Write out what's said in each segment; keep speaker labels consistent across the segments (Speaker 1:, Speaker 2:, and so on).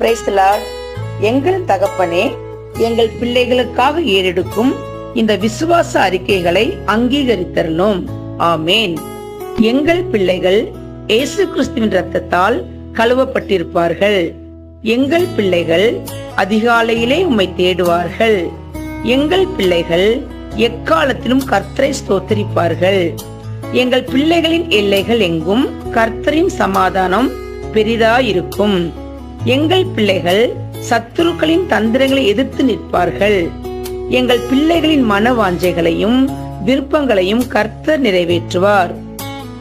Speaker 1: பிரைஸ்லார் எங்கள் தகப்பனே எங்கள் பிள்ளைகளுக்காக ஏறெடுக்கும் இந்த விசுவாச அறிக்கைகளை அங்கீகரித்தரணும். ஆமேன். எங்கள் பிள்ளைகள் இயேசு கிறிஸ்துவின் ரத்தத்தால் கழுவப்பட்டிருப்பார்கள். எங்கள் பிள்ளைகள் அதிகாலையிலே உம்மை தேடுவார்கள். எங்கள் பிள்ளைகள் எக்காலத்திலும் கர்த்தரை ஸ்தோத்தரிப்பார்கள். எங்கள் பிள்ளைகளின் எல்லைகள் எங்கும் கர்த்தரின் சமாதானம் பெரிதாயிருக்கும். எங்கள் பிள்ளைகள் சத்துருக்களின் தந்திரங்களை எதிர்த்து நிற்பார்கள். எங்கள் பிள்ளைகளின் மனவாஞ்சைகளையும் விருப்பங்களையும் கர்த்தர் நிறைவேற்றுவார்.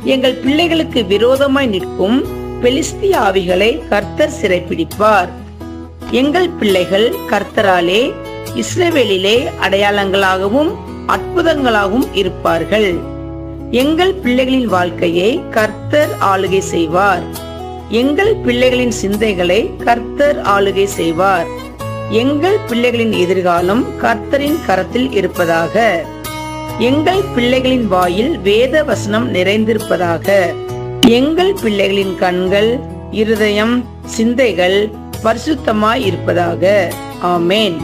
Speaker 1: எங்கள் பிள்ளைகளுக்கு விரோதமாய் நிற்கும் பெலிஸ்திய ஆவிகளை கர்த்தர் சிறைப்பிடிப்பார். எங்கள் பிள்ளைகள் கர்த்தராலே இஸ்ரவேலிலே அடையாளங்களாகவும் அற்புதங்களாகவும் இருப்பார்கள். எங்கள் பிள்ளைகளின் வாழ்க்கையை கர்த்தர் ஆளுகை செய்வார். எங்கள் பிள்ளைகளின் சிந்தைகளை கர்த்தர் ஆளுகை செய்வார். எங்கள் பிள்ளைகளின் எதிர்காலம் கர்த்தரின் கரத்தில் இருப்பதாக. எங்கள் பிள்ளைகளின் வாயில் வேத வசனம் நிறைந்திருப்பதாக. எங்கள் பிள்ளைகளின் கண்கள் இருதயம் சிந்தைகள் பரிசுத்தமாய் இருப்பதாக. ஆமேன்.